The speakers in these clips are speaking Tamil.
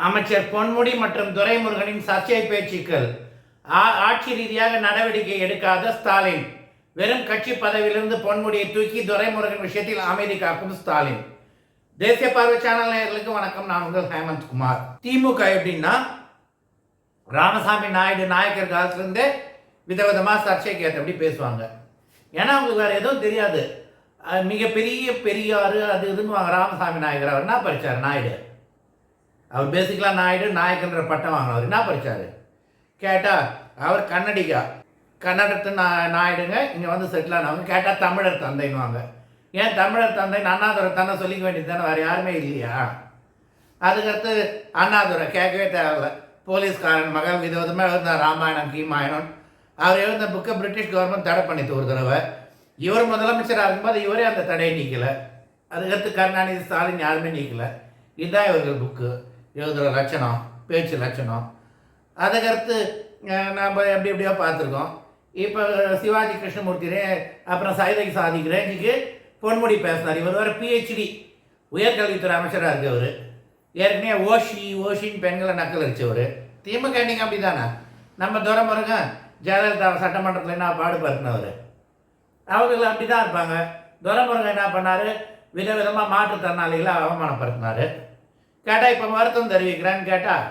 அமைச்சர் பொன்முடி மற்றும் துரைமுருகனின் சர்ச்சை பேச்சுக்கள். ஆ- ஆட்சி ரீதியாக நடவடிக்கை எடுக்காத ஸ்டாலின். வெறும் கட்சி பதவியிலிருந்து பொன்முடியை தூக்கி துரைமுருகன் விஷயத்தில் அமைதி காக்கும் ஸ்டாலின். தேசிய பார்வை சேனல் நேயர்களுக்கு வணக்கம். நான் உங்கள் ஹேமந்த் குமார். திமுக எப்படின்னா ராமசாமி நாயுடு நாயக்கர் காலத்துலேருந்தே விதவிதமாக சர்ச்சைக்கு ஏற்றபடி பேசுவாங்க. ஏன்னா அவங்களுக்கு வேறு எதுவும் தெரியாது. மிகப்பெரிய பெரியார் அது இதுன்னு ராமசாமி நாயகர் அவர் என்ன படித்தார் நாயுடு. அவர் பேசிக்கலாக நாயுடு நாயக்கன்ற பட்டம் வாங்கினவர். என்ன படித்தார் கேட்டால் அவர் கன்னடிகா கன்னடத்து நா நாயுடுங்க இங்கே வந்து செட்டில் ஆனவங்க. கேட்டால் தமிழர் தந்தைன்னுவாங்க. ஏன் தமிழர் தந்தை? அண்ணாதுரை தானே சொல்லிக்க வேண்டியது தானே வேறு யாருமே இல்லையா? அதுக்கடுத்து அண்ணாதுரை கேட்கவே தேவையில்ல. போலீஸ்காரன் மகள் விதவிதமாக எழுந்தார் ராமாயணம் கீமாயணம். அவர் எழுந்த புக்கை பிரிட்டிஷ் கவர்மெண்ட் தடை பண்ணித்து ஒரு தடவை. இவர் முதலமைச்சராக இருக்கும்போது இவரே அந்த தடையை நீக்கலை. அதுக்கடுத்து கருணாநிதி ஸ்டாலின் யாருமே நீக்கலை. இதுதான் இவர்கள் புக்கு எழுதுகிற லட்சணம் பேச்சு லட்சணம். அதுக்கடுத்து நாம் நம்ம எப்படி எப்படியோ பார்த்துருக்கோம். இப்போ சிவாஜி கிருஷ்ணமூர்த்தினே அப்புறம் சைதை சாதி ரேஞ்சுக்கு பொன்முடி பேசினார் இவர் வர பிஹெச்டி உயர்கல்வித்துறை அமைச்சராக இருக்கவர். ஏற்கனவே ஓஷி ஓஷின்னு பெண்களை நக்கல் அடித்தவர் திமுக நீங்கள் அப்படி தானே நம்ம துரமுருங்க ஜெயலலிதா சட்டமன்றத்தில் என்ன பாடுபடுத்தினவர் அவர்கள் அப்படி தான் இருப்பாங்க. துரமுருகன் என்ன பண்ணார்? விதவிதமாக மாற்றுத்திறனாளிகளை அவமானப்படுத்தினார். கேட்டால் இப்போ வருத்தம் தெரிவிக்கிறேன்னு கேட்டால்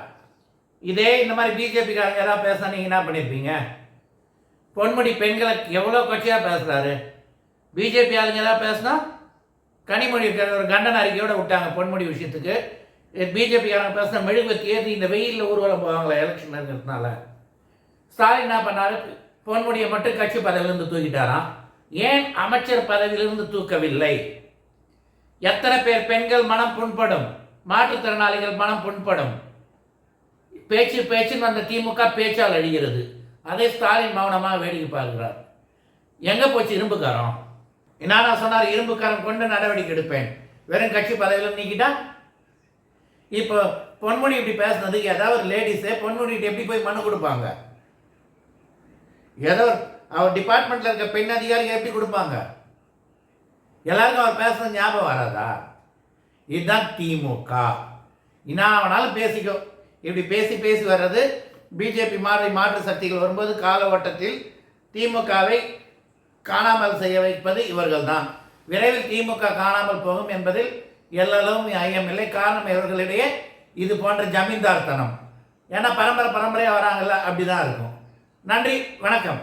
இதே இந்த மாதிரி பிஜேபிக்காரங்க யாராவது பேசினா நீங்கள் என்ன பண்ணியிருப்பீங்க பொன்முடி பெண்களை எவ்வளோ கொச்சையாக பேசுகிறாரு பிஜேபி ஆளுங்க ஏதாவது பேசினா கனிமொழி இருக்கிற ஒரு கண்டன அறிக்கையோட விட்டாங்க பொன்முடி விஷயத்துக்கு. பிஜேபிக்காரங்க பேசின மெழுகுவத்தி ஏற்றி இந்த வெயிலில் ஊர்வலம் போவாங்களா எலெக்ஷன் இருக்கிறதுனால ஸ்டாலின் என்ன பண்ணாரு? பொன்முடியை மட்டும் கட்சி பதவியிலிருந்து தூக்கிட்டாராம். ஏன் அமைச்சர் பதவியிலிருந்து தூக்கவில்லை? எத்தனை பேர் பெண்கள் மனம் புண்படும்? மாற்றுத்திறனாளிகள் மனம் புண்படும். பேச்சு பேச்சுன்னு வந்த திமுக பேச்சால் அழிகிறது. அதை ஸ்டாலின் மௌனமாக வேடிக்கை பார்க்கிறார். எங்கே போச்சு இரும்புக்காரம்? என்னடா சொன்னார் இரும்புக்காரன் கொண்டு நடவடிக்கை எடுப்பேன். வெறும் கட்சி பதவியில் நீக்கிட்டா? இப்போ பொன்முடி இப்படி பேசுனதுக்கு ஏதாவது ஒரு லேடிஸே பொன்முடிகிட்ட எப்படி போய் மனு கொடுப்பாங்க? ஏதோ அவர் டிபார்ட்மெண்ட்டில் இருக்க பெண் அதிகாரிகள் எப்படி கொடுப்பாங்க? எல்லாருக்கும் அவர் பேசுனது ஞாபகம் வராதா? இதுதான் திமுக. என்ன பேசிக்கும் பேசிக்கோ. இப்படி பேசி பேசி வர்றது பிஜேபி மாதிரி மாற்று சக்திகள் வரும்போது காலகட்டத்தில் திமுகவை காணாமல் செய்ய வைப்பது இவர்கள் தான் விரைவில் திமுக காணாமல் போகும் என்பதில் எல்லளவும் ஐயமில்லை காரணம் இவர்களிடையே இது போன்ற ஜமீன்தார்த்தனம். ஏன்னா பரம்பரை பரம்பரையாக வராங்கல்ல அப்படிதான் இருக்கும். நன்றி வணக்கம்.